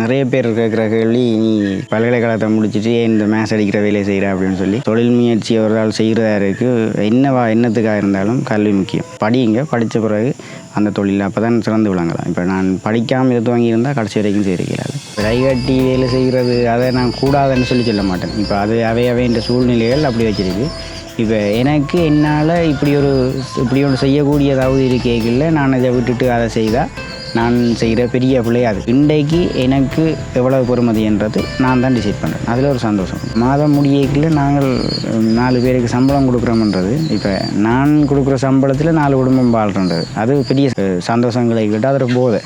நிறைய பேர் கேட்குற கேள்வி நீ பல்கலைக்கழகத்தை முடிச்சுட்டு ஏன் இந்த மேஸ் அடிக்கிற வேலையை செய்கிற அப்படின்னு சொல்லி தொழில் முயற்சி ஒரு செய்கிறதா இருக்குது என்னவா என்னத்துக்காக இருந்தாலும் கல்வி முக்கியம். படியுங்க படித்த பிறகு அந்த தொழில் அப்போ தான் சிறந்து விளங்கலாம். இப்போ நான் படிக்காமல் இது வாங்கியிருந்தால் கடைசி வரைக்கும் செய்திருக்கிறாரு கைகட்டி வேலை செய்கிறது அதை நான் கூடாதுன்னு சொல்லி சொல்ல மாட்டேன். இப்போ அது அவை என்ற சூழ்நிலைகள் அப்படி வச்சிருக்கு. இப்போ எனக்கு என்னால் இப்படி ஒரு இப்படி ஒன்று செய்யக்கூடியதாவது இருக்கேக்கில்ல நான் இதை விட்டுட்டு அதை செய்தால் நான் செய்கிற பெரிய விளையாது இன்றைக்கு எனக்கு எவ்வளவு பொறுமதின்றது நான் தான் டிசைட் பண்ணுறேன் அதில் ஒரு சந்தோஷம். மாதம் முடியக்கில் நாங்கள் நாலு பேருக்கு சம்பளம் கொடுக்குறோம்ன்றது இப்போ நான் கொடுக்குற சம்பளத்தில் நாலு குடும்பம் வாழ்றன்றது அது பெரிய சந்தோஷங்களை விட அது ஒரு போதை.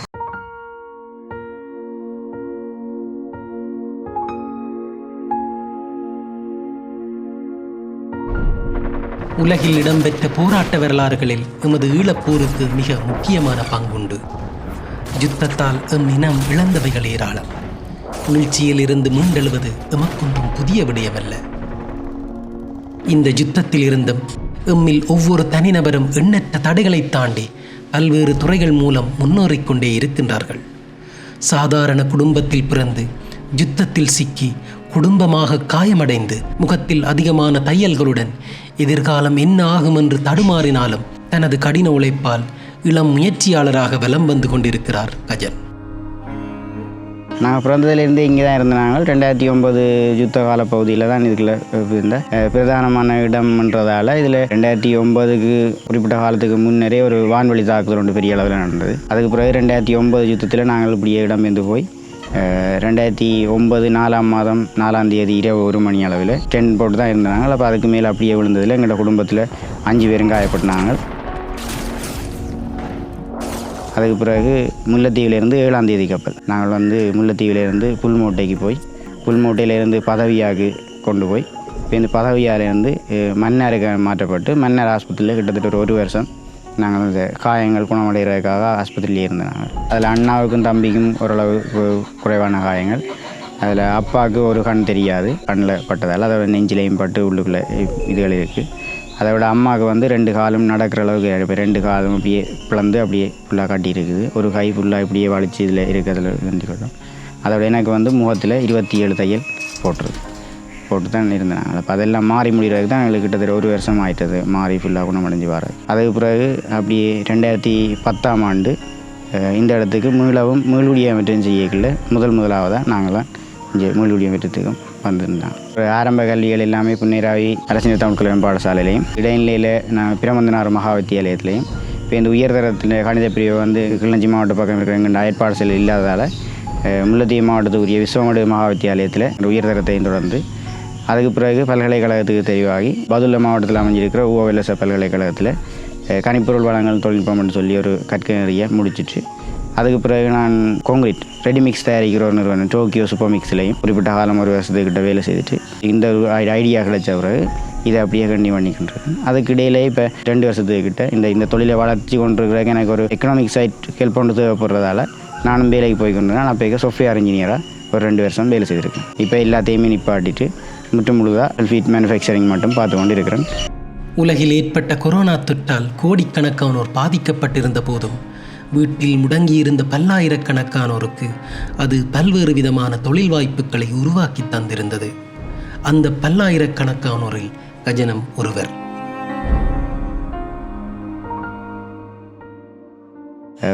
உலகில் இடம்பெற்ற போராட்ட வரலாறுகளில் எமது ஈழப்போருக்கு மிக முக்கியமான பங்குண்டு. யுத்தத்தால் எம் இனம் இழந்தவைகள் ஏராளம். வீழ்ச்சியில் இருந்து மீண்டெழுவது எமக்கொன்றும் புதிய விடயமல்ல. இந்த யுத்தத்தில் இருந்தும் எம்மில் ஒவ்வொரு தனிநபரும் எண்ணற்ற தடைகளை தாண்டி பல்வேறு துறைகள் மூலம் முன்னேறிக்கொண்டே இருக்கின்றார்கள். சாதாரண குடும்பத்தில் பிறந்து யுத்தத்தில் சிக்கி குடும்பமாக காயமடைந்து முகத்தில் அதிகமான தையல்களுடன் எதிர்காலம் என்ன ஆகும் என்று தடுமாறினாலும் தனது கடின உழைப்பால் இளம் முயற்சியாளராக வலம் வந்து கொண்டிருக்கிறார் கஜன். நான் பிறந்ததுலேருந்தே இங்கே தான் இருந்த நாங்கள். ரெண்டாயிரத்தி ஒம்பது யுத்த கால பகுதியில் தான் இதுக்குள்ள இருந்த பிரதானமான இடம்ன்றதால இதில் ரெண்டாயிரத்தி ஒம்பதுக்கு குறிப்பிட்ட காலத்துக்கு முன்னரே ஒரு வான்வழி தாக்குதல் ஒன்று பெரிய அளவில் நடந்தது. அதுக்கு பிறகு ரெண்டாயிரத்தி ஒம்பது யுத்தத்தில் நாங்கள் இப்படியே இடம் இருந்து போய் ரெண்டாயிரத்தி ஒம்பது நாலாம் மாதம் நாலாம் தேதி இரவு ஒரு மணி அளவில் டென் போட்டு தான் இருந்தாங்க அப்போ அதுக்கு மேலே அப்படியே விழுந்ததில் எங்களோட குடும்பத்தில் அஞ்சு பேரும் காயப்பட்டினாங்க அதுக்கு பிறகு முல்லைத்தீவிலேருந்து ஏழாம் தேதி கப்பல். நாங்கள் வந்து முல்லைத்தீவிலேருந்து புல்மோட்டைக்கு போய் புல்மோட்டையிலேருந்து பதவியாக்கு கொண்டு போய் இப்போ இந்த பதவியாலேருந்து மன்னருக்கு மாற்றப்பட்டு மன்னர் ஆஸ்பத்திரியில் கிட்டத்தட்ட ஒரு ஒரு வருஷம் நாங்கள் இந்த காயங்கள் குணமடைகிறதுக்காக ஆஸ்பத்திரியிலே இருந்தோம் நாங்கள். அதில் அண்ணாவுக்கும் தம்பிக்கும் ஓரளவு குறைவான காயங்கள். அதில் அப்பாவுக்கு ஒரு கண் தெரியாது கண்ணில் பட்டதால் அதோட நெஞ்சிலையும் பட்டு உள்ளுக்குள்ளே இதுகள் இருக்குது அதை விட அம்மாவுக்கு வந்து ரெண்டு காலும் நடக்கிற அளவுக்கு இப்போ ரெண்டு காலும் அப்படியே பிளந்து அப்படியே ஃபுல்லாக காட்டியிருக்குது. ஒரு கை ஃபுல்லாக இப்படியே வலிச்சு இதில் இருக்கிறதுல செஞ்சுக்கிட்டோம் அதை விட எனக்கு வந்து முகத்தில் இருபத்தி ஏழு தையல் போட்டுருக்கு. போட்டு தான் இருந்தேன். அப்போ அதெல்லாம் மாறி முடிகிறதுக்கு தான் எங்களுக்கு கிட்டத்தட்ட ஒரு வருஷம் ஆயிட்டது. மாறி ஃபுல்லாக குணமடைஞ்சு வர்றது அதுக்கு பிறகு அப்படியே ரெண்டாயிரத்தி பத்தாம் ஆண்டு இந்த இடத்துக்கு மீளவும் மீளுடியமற்றம் செய்யக்குள்ள முதல் முதலாவதாக நாங்களாம் இங்கே மீளுடியமற்றத்துக்கும் வெற்றத்துக்கும் வந்திருந்தேன் ஆரம்ப கல்விகள் எல்லாமே புன்னிராவி அரசின தமிழ் கல்வி பாடசாலையிலையும் இடைநிலையில் நான் பிரமந்தனார் மகா வித்தியாலயத்திலையும் இப்போ இந்த உயர்தரத்தில் கணித பிரிவு வந்து கிளஞ்சி மாவட்ட பக்கம் இருக்கிற எங்கள் அயற்பாடசாலை இல்லாததால் முல்லத்தீவு மாவட்டத்துக்கு மாவட்டத்துக்குரிய விஸ்வமடு மகா வித்தியாலயத்தில் உயர்தரத்தையும் தொடர்ந்து அதுக்கு பிறகு பல்கலைக்கழகத்துக்கு தெரிவாகி பதுல்ல மாவட்டத்தில் அமைஞ்சிருக்கிற ஓஎல்எஸ் பல்கலைக்கழகத்தில் கணிப்பொருள் வளங்கள் தொழில்நுட்பம்னு சொல்லி ஒரு கற்கறியை முடிச்சிட்டு அதுக்கு பிறகு நான் கான்கிரீட் ரெடிமிக்ஸ் தயாரிக்கிற ஒரு நிறுவனம் டோக்கியோ சூப்பர் மிக்ஸ்லையும் குறிப்பிட்ட காலம் ஒரு வருஷத்துக்கிட்ட வேலை செய்துட்டு இந்த ஒரு ஐ- ஐடியா கிடைச்ச பிறகு இதை அப்படியே கண்டி பண்ணிக்கிட்டு அதுக்கு இடையிலே இப்போ ரெண்டு வருஷத்துக்கிட்ட இந்த இந்த தொழிலை வளர்ச்சி கொண்டிருக்கிறதுக்கு எனக்கு ஒரு எக்கனாமிக் சைட் ஹெல்ப் பண்ணி தேவைப்படுறதால நானும் வேலைக்கு போய் கொண்டிருந்தேன் நான் இப்போ சாஃப்ட்வேர் இன்ஜினியராக ஒரு ரெண்டு வருஷம் வேலை செய்திருக்கேன். இப்போ எல்லாத்தையுமே நிப்பாட்டிட்டு முற்று முழுதாக ஃபீட் மேனுஃபேக்சரிங் மட்டும் பார்த்து கொண்டு இருக்கிறேன் உலகில் ஏற்பட்ட கொரோனா தொற்றால் கோடிக்கணக்கானோர் பாதிக்கப்பட்டிருந்த போதும் வீட்டில் முடங்கியிருந்த பல்லாயிரக்கணக்கானோருக்கு அது பல்வேறு விதமான தொழில் வாய்ப்புகளை உருவாக்கி தந்திருந்தது. அந்த பல்லாயிரக்கணக்கானோரில் கஜனம் ஒருவர்.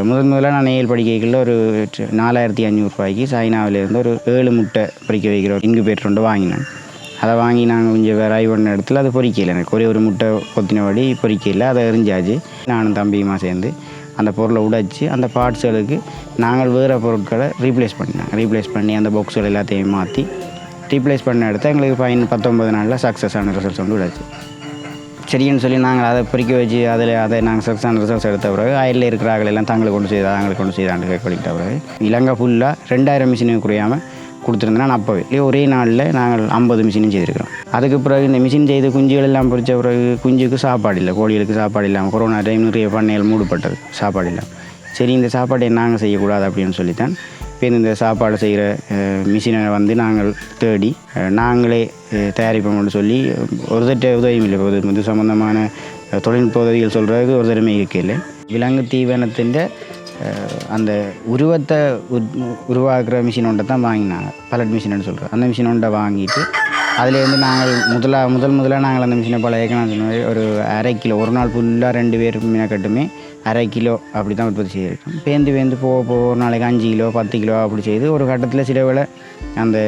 முதன் முதலாக நான் நெய்யல் படிக்கைகளில் ஒரு நாலாயிரத்தி அஞ்சூறுரூபாய்க்கு சைனாவிலேருந்து ஒரு ஏழு முட்டை பொறிக்க வைக்கிற இங்கு பேர் ஒன்று வாங்கினேன். அதை வாங்கி நாங்கள் கொஞ்சம் வேற பண்ண இடத்துல அது பொறிக்கல எனக்கு. ஒரே ஒரு முட்டை கொத்தினபடி பொறிக்கல அதை எரிஞ்சாச்சு. நானும் தம்பியுமா சேர்ந்து அந்த பொருளை உடைச்சி அந்த பார்ட்ஸ்களுக்கு நாங்கள் வேறு பொருட்களை ரீப்ளேஸ் பண்ணினோம் ரீப்ளேஸ் பண்ணி அந்த பாக்ஸ்கள் எல்லாத்தையும் மாற்றி ரீப்ளேஸ் பண்ண இடத்த எங்களுக்கு ஃபைன் பத்தொம்பது நாளில் சக்ஸஸான ரிசல்ட்ஸ் வந்து விடாச்சு சரின்னு சொல்லி நாங்கள் அதை பொறிக்க வச்சு அதில் அதை நாங்கள் சக்ஸான ரிசல்ட்ஸ் எடுத்த பிறகு அயலில் இருக்கிற ஆக்கள் எல்லாம் தங்களுக்கு கொண்டு செய்தா தங்களுக்கு கொண்டு செய்தான்னு கேட்க பிறகு இலங்கை ஃபுல்லாக ரெண்டாயிரம் மிஷினுக்கு குறையாமல் கொடுத்துருந்தேன்னா நான் அப்போவே இல்லையா ஒரே நாளில் நாங்கள் ஐம்பது மிஷினும் செய்திருக்கிறோம். அதுக்கு பிறகு இந்த மிஷின் செய்து குஞ்சுகள் எல்லாம் பிடிச்ச பிறகு குஞ்சுக்கு சாப்பாடு இல்லை. கோழிகளுக்கு சாப்பாடு இல்லாமல் கொரோனா டைம் நிறைய பண்ணைகள் மூடப்பட்டது. சாப்பாடு இல்லாமல் சரி இந்த சாப்பாடை நாங்கள் செய்யக்கூடாது அப்படின்னு சொல்லித்தான் இப்போ இந்த சாப்பாடு செய்கிற மிஷினை வந்து நாங்கள் தேடி நாங்களே தயாரிப்போம்னு சொல்லி ஒரு தட்ட உதவியும் இல்லை. இது இது சம்மந்தமான தொழில்நுட்ப உதவிகள் சொல்கிறதுக்கு ஒரு தடவை இருக்கையில் விலங்கு தீவனத்தின் அந்த உருவத்தை உருவாக்குற மிஷின் ஒன்றை தான் வாங்கினாங்க. பலட் மிஷின்னு சொல்கிறோம் அந்த மிஷின் ஒன்றை வாங்கிட்டு அதுலேருந்து நாங்கள் முதலா முதல் முதலாக நாங்கள் அந்த மிஷினை பழையக்கணும் சொன்ன ஒரு அரை கிலோ ஒரு நாள் ஃபுல்லாக ரெண்டு பேர் மீனக்கட்டுமே அரை கிலோ அப்படி தான் உற்பத்தி செய்திருக்கோம். பேந்து பேந்து போக போக ஒரு நாளைக்கு அஞ்சு கிலோ பத்து கிலோ அப்படி செய்து ஒரு கட்டத்தில் சில அந்த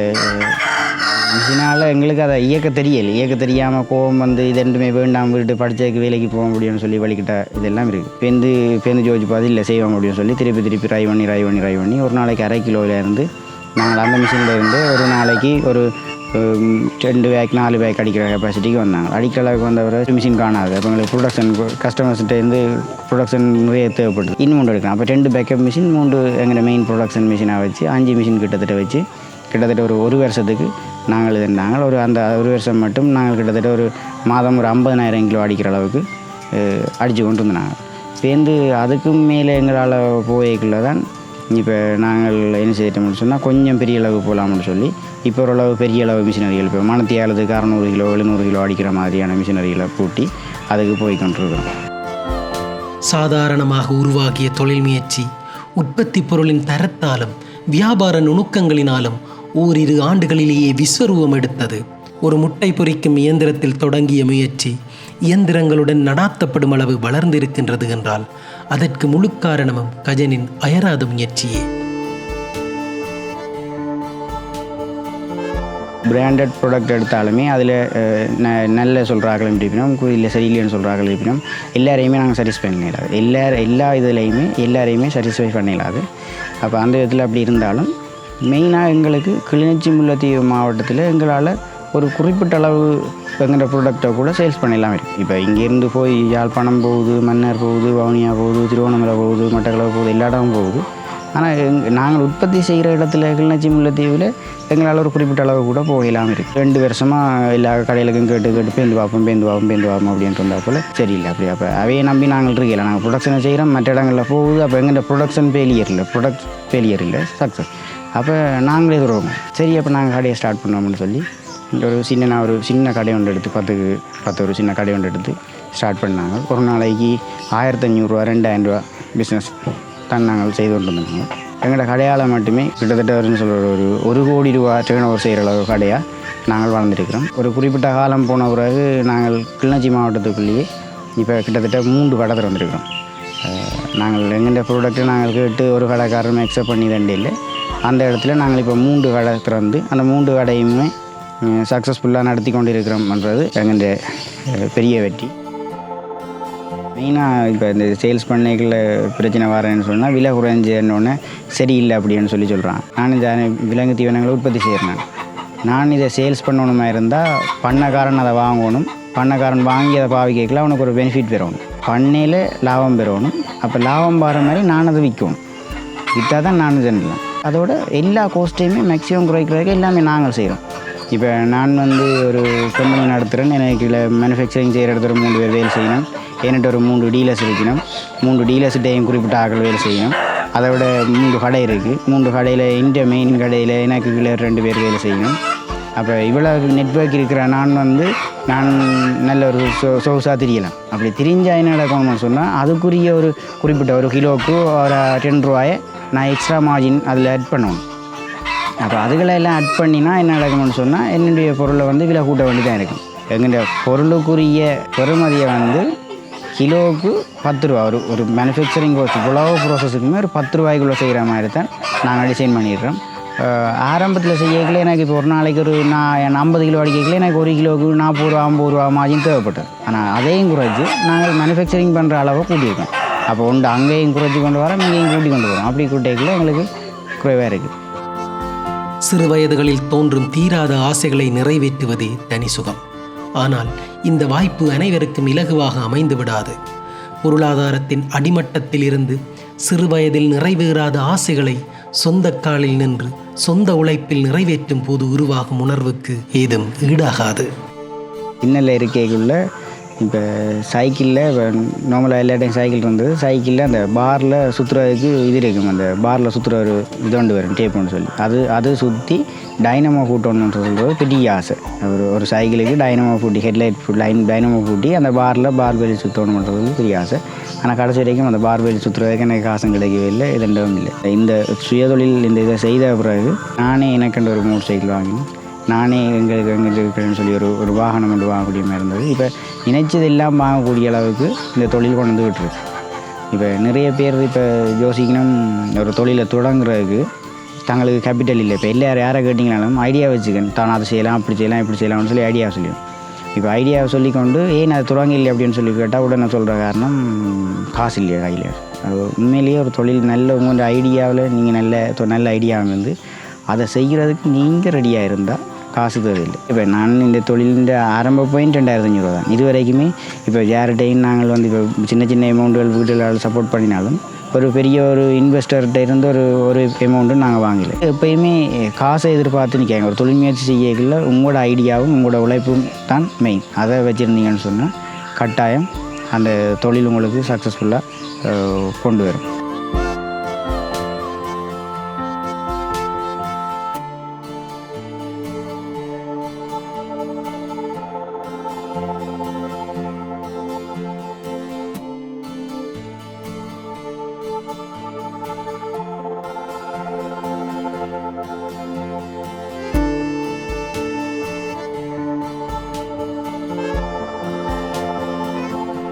மிஷினால் எங்களுக்கு அதை இயக்க தெரியல. இயக்க தெரியாமல் கோவம் வந்து இது ரெண்டுமே வேண்டாம் விட்டு படித்ததுக்கு வேலைக்கு போக முடியும்னு சொல்லி வலிக்கிட்ட இதெல்லாம் இருக்குது பேருந்து பேருந்து ஜோதிச்சு பார்த்து இல்லை செய்வாங்க முடியும்னு சொல்லி திருப்பி திருப்பி ட்ரை பண்ணி ட்ரை பண்ணி ட்ரை பண்ணி ஒரு நாளைக்கு அரை கிலோவிலேருந்து நாங்கள் அந்த மிஷினில் இருந்து ஒரு நாளைக்கு ஒரு ரெண்டு பேக் நாலு பேக் அடிக்கிற கெப்பாசிட்டிக்கு வந்தாங்க. அடிக்கிற அளவுக்கு வந்தவரை மிஷின் காணாது. அப்போ எங்களுக்கு ப்ரொடக்ஷன் கஸ்டமர்ஸ்கிட்டேருந்து ப்ரொடக்ஷன் நிறைய தேவைப்படுது. இன்னும் மூன்று எடுக்கலாம். அப்போ ரெண்டு பேக்கப் மிஷின் மூன்று எங்கள் மெயின் ப்ரொடக்ஷன் மிஷினாக வச்சு அஞ்சு மிஷின் கிட்டத்தட்ட வச்சு கிட்டத்தட்ட ஒரு ஒரு வருஷத்துக்கு நாங்கள் இது நாங்கள் ஒரு அந்த ஒரு வருஷம் மட்டும் நாங்கள் கிட்டத்தட்ட ஒரு மாதம் ஒரு ஐம்பதனாயிரம் கிலோ அடிக்கிற அளவுக்கு அடித்து கொண்டு இருந்தாங்க சேர்ந்து அதுக்கும் மேலே எங்களால் போய்க்குள்ள தான் இப்போ நாங்கள் என்ன செய்யட்டோம்னு சொன்னால் கொஞ்சம் பெரிய அளவு போகலாம்னு சொல்லி இப்போ ஓரளவு பெரிய அளவு மிஷினரிகள் இப்போ மணத்தியாலத்துக்கு அறநூறு கிலோ எழுநூறு கிலோ அடிக்கிற மாதிரியான மிஷினரிகளை பூட்டி அதுக்கு போய் கொண்டிருக்கிறோம் சாதாரணமாக உருவாகிய தொழில் முயற்சி உற்பத்தி பொருளின் தரத்தாலும் வியாபார நுணுக்கங்களினாலும் ஓரிரு ஆண்டுகளிலேயே விஸ்வரூபம் எடுத்தது. ஒரு முட்டை பொரிக்கும் இயந்திரத்தில் தொடங்கிய முயற்சி இயந்திரங்களுடன் நடாத்தப்படும் அளவு வளர்ந்திருக்கின்றது என்றால் அதற்கு முழு காரணமும் கஜனின் அயராத முயற்சியே. பிராண்டட் ப்ராடக்ட் எடுத்தாலுமே அதில் ந நல்ல சொல்கிறார்கள் இருப்பினும் இல்லை சரியில்லைன்னு சொல்கிறார்கள் இருப்பினும் எல்லாரையுமே நாங்கள் சாட்டிஸ்ஃபை பண்ணிடாது எல்லா எல்லா இதுலேயுமே எல்லாரையுமே சாட்டிஸ்ஃபை பண்ணிடாது அப்போ அந்த விதத்தில் அப்படி இருந்தாலும் மெயினாக எங்களுக்கு கிளிநொச்சி முல்லைத்தீவு மாவட்டத்தில் எங்களால் ஒரு குறிப்பிட்ட அளவு எங்கிற ப்ராடக்டை கூட சேல்ஸ் பண்ணிடலாம். இருக்குது இப்போ இங்கேருந்து போய் யாழ்ப்பாணம் போகுது மன்னர் போகுது வவுனியா போகுது திருவண்ணாமலை போகுது மட்டக்களவு போகுது எல்லா இடமும் போகுது. ஆனால் எங் நாங்கள் உற்பத்தி செய்கிற இடத்துல கிளிநொச்சி முல்லைத்தீவில் எங்களால் ஒரு குறிப்பிட்ட அளவு கூட போகலாம் இருக்குது ரெண்டு வருஷமாக எல்லா கடையிலுக்கும் கேட்டு கேட்டு பேந்து பார்ப்போம் பேந்து பார்ப்போம் பேந்து பார்ப்போம் அப்படின்ட்டு வந்தால் போல் சரியில்லை அப்படி. அப்போ அவையை நம்பி நாங்கள் இருக்கல. நாங்கள் ப்ரொடக்ஷனை செய்கிறோம் மற்ற இடங்களில் போகுது. அப்போ எங்கள் ப்ரொடக்ஷன் ஃபெயிலியர் இல்லை ப்ரொடக்ட் ஃபெயிலியர் இல்லை சக்ஸஸ் அப்போ நாங்களே தருவோம் சரி அப்போ நாங்கள் கடையை ஸ்டார்ட் பண்ணோம்னு சொல்லி. ஒரு சின்ன நான் ஒரு சின்ன கடை ஒன்று எடுத்து பத்துக்கு பத்து ஒரு சின்ன கடை ஒன்று எடுத்து ஸ்டார்ட் பண்ணாங்க. ஒரு நாளைக்கு ஆயிரத்தி ஐநூறுரூவா ரெண்டாயிரம் ரூபா பிஸ்னஸ் தான் நாங்கள் செய்து கொண்டு வந்தாங்க எங்களோட கடையால் மட்டுமே கிட்டத்தட்ட ஒரு சொல்கிற ஒரு ஒரு கோடி ரூபா டேர்ன் ஓவர் செய்கிற அளவு கடையாக நாங்கள் வளர்ந்துருக்கிறோம். ஒரு குறிப்பிட்ட காலம் போன பிறகு நாங்கள் கிளிநொச்சி மாவட்டத்துக்குள்ளேயே இப்போ கிட்டத்தட்ட மூன்று கடை திறந்துருக்கிறோம். நாங்கள் எங்கள்கிட்ட ப்ராடக்ட்டை நாங்கள் கேட்டு ஒரு கடைக்காரரும் அக்செப்ட் பண்ணி தண்டே இல்லை அந்த இடத்துல நாங்கள் இப்போ மூன்று கடை திறந்து அந்த மூன்று கடையுமே சக்ஸஸ்ஃபுல்லாக நடத்தி கொண்டு இருக்கிறோம்ன்றது எங்கள்ட பெரிய வெற்றி. மெயினாக இப்போ இந்த சேல்ஸ் பண்ணைகளில் பிரச்சனை வரேன்னு சொன்னால் விலை குறைஞ்சோன்னே சரியில்லை அப்படின்னு சொல்லி சொல்கிறான் நான் இந்த விலங்கு தீவனங்களை உற்பத்தி செய்கிறேன் நான். இதை சேல்ஸ் பண்ணணுமா இருந்தால் பண்ணக்காரன் அதை வாங்கணும். பண்ணக்காரன் வாங்கி அதை பாவிக்கல அவனுக்கு ஒரு பெனிஃபிட் பெறணும். பண்ணையில் லாபம் பெறணும். அப்போ லாபம் வர மாதிரி நான் அதை விற்கணும். விற்றா தான் நான் ஜெனலாம் அதோட எல்லா கோஸ்ட்டையுமே மேக்ஸிமம் குறைக்கிறதுக்கு எல்லாமே நாங்கள் செய்கிறோம் இப்போ நான் வந்து ஒரு கம்பெனி நடத்துகிறேன் எனக்கு இல்லை மேனுஃபேக்சரிங் செய்கிற இடத்துல மூன்று மூணு பேர் வேலை செய்யணும். என்கிட்ட ஒரு மூன்று டீலர்ஸ் இருக்கணும். மூன்று டீலர்ஸ்கிட்டையும் குறிப்பிட்ட ஆக்கள் வேலை செய்யணும். அதை விட மூன்று கடை இருக்குது மூன்று கடையில் இந்த மெயின் கடையில் எனக்கு கீழே ரெண்டு பேர் வேலை செய்யணும். அப்போ இவ்வளோ நெட்வொர்க் இருக்கிற நான் வந்து நான் நல்ல ஒரு சொ சொகுசாக திரியலாம். அப்படி திரிஞ்சா என்ன நடக்கணும்னு சொன்னால் அதுக்குரிய ஒரு குறிப்பிட்ட ஒரு கிலோவுக்கு ஒரு டென் ரூபாயை நான் எக்ஸ்ட்ரா மார்ஜின் அதில் ஆட் பண்ணணும் அப்போ அதுகளை எல்லாம் ஆட் பண்ணினா என்ன நடக்கணும்னு சொன்னால் என்னுடைய பொருளை வந்து விலை கூட்ட வேண்டி தான் இருக்கும். எங்களுடைய பொருளுக்குரிய பெறுமதியை வந்து கிலோவுக்கு பத்து ரூபா. ஒரு ஒரு மேனுஃபேக்சரிங் கோர்ஸ் இவ்வளோ ப்ராசஸுக்குமே ஒரு பத்து ரூபாய்க்குள்ளே செய்கிற மாதிரி தான் நாங்கள் டிசைன் பண்ணிடுறோம் ஆரம்பத்தில் செய்யக்கல எனக்கு இப்போ ஒரு நாளைக்கு ஒரு நான் ஐம்பது கிலோ அடிக்கல எனக்கு ஒரு கிலோவுக்கு நாற்பது ரூபா ஐம்பது ரூபா மார்ஜின் தேவைப்பட்டது. ஆனால் அதையும் குறைச்சி நாங்கள் மேனுஃபேக்சரிங் பண்ணுற அளவை கூட்டியிருக்கோம். அப்போ உண்டு. அங்கேயும் குறைச்சி கொண்டு வரோம் இங்கேயும் கூட்டி கொண்டு வரோம். அப்படி கூட்டிக்கல எங்களுக்கு குறைவாக இருக்குது சிறு வயதுகளில் தோன்றும் தீராத ஆசைகளை நிறைவேற்றுவதே தனி சுகம். ஆனால் இந்த வாய்ப்பு அனைவருக்கும் இலகுவாக அமைந்து விடாது. பொருளாதாரத்தின் அடிமட்டத்தில் இருந்து சிறு வயதில் நிறைவேறாத ஆசைகளை சொந்த காலில் நின்று சொந்த உழைப்பில் நிறைவேற்றும் போது உருவாகும் உணர்வுக்கு ஏதும் ஈடாகாது. இன்னில் இருக்கைக்குள்ள இப்போ சைக்கிளில் இப்போ நார்மலாக எல்லா டைம் சைக்கிள் இருந்தது. சைக்கிளில் அந்த பாரில் சுற்றுறதுக்கு இது இருக்கும். அந்த பாரில் சுற்றுற ஒரு இது வரும் டேப்புன்னு சொல்லி. அது அது சுற்றி டைனமோ கூட்டணும்னு சொல்கிறது பெரிய ஆசை. ஒரு ஒரு சைக்கிளுக்கு டைனமோ பூட்டி ஹெட்லைட் லைன் டைனமோ பூட்டி அந்த பாரில் பார் வெளி சுற்றணுன்றது பெரிய ஆசை. ஆனால் கடைசி வரைக்கும் அந்த பார் வெளி சுற்றுறதுக்கு எனக்கு காசும் கிடைக்கவே இல்லை இது ரெண்டும் இல்லை. இந்த சுயதொழில் இந்த இதை செய்த பிறகு நானே எனக்குன்ற ஒரு மோட்டர் சைக்கிள் வாங்கினேன். நானே எங்களுக்கு எங்களுக்கு இருக்கிறேன்னு சொல்லி ஒரு ஒரு வாகனம் கொண்டு வாங்கக்கூடிய மாதிரி இருந்தது. இப்போ நினைச்சது எல்லாம் வாங்கக்கூடிய அளவுக்கு இந்த தொழில் கொண்டு வந்து இப்போ நிறைய பேர் இப்போ யோசிக்கணும் ஒரு தொழிலை தொடங்குறதுக்கு தங்களுக்கு கேபிட்டல் இல்லை. இப்போ எல்லாரும் யாரை கேட்டிங்கனாலும் ஐடியா வச்சுக்கணும். தான் அதை செய்யலாம் அப்படி செய்யலாம் இப்படி செய்யலாம்னு சொல்லி ஐடியா சொல்லிடும். இப்போ ஐடியாவை சொல்லிக்கொண்டு ஏன் அதை தொடங்க இல்லை அப்படின்னு சொல்லி கேட்டால் உடனே சொல்கிற காரணம் காசு இல்லையா கையில்? உண்மையிலேயே ஒரு தொழில் நல்ல உங்களோட ஐடியாவில் நீங்கள் நல்ல தொ- நல்ல ஐடியா வந்து அதை செய்கிறதுக்கு நீங்கள் ரெடியாக இருந்தால் காசு தேவையில்லை இப்போ நான் இந்த தொழிலின் ஆரம்ப பாயிண்ட் ரெண்டாயிரத்தி அஞ்சூறுவா தான். இது வரைக்குமே இப்போ யார்கிட்டையும் நாங்கள் வந்து இப்போ சின்ன சின்ன அமௌண்ட்டுகள் வீட்டில் சப்போர்ட் பண்ணினாலும் ஒரு பெரிய ஒரு இன்வெஸ்டர்கிட்ட இருந்து ஒரு ஒரு அமௌண்ட்டும் நாங்கள் வாங்கல. எப்பயுமே காசை எதிர்பார்த்து நிற்காங்க ஒரு தொழில் முயற்சி செய்யக்குள்ள உங்களோட ஐடியாவும் உங்களோட உழைப்பும் தான் மெயின் அதை வச்சுருந்தீங்கன்னு சொன்னால் கட்டாயம் அந்த தொழில் உங்களுக்கு சக்ஸஸ்ஃபுல்லாக கொண்டு வரும்.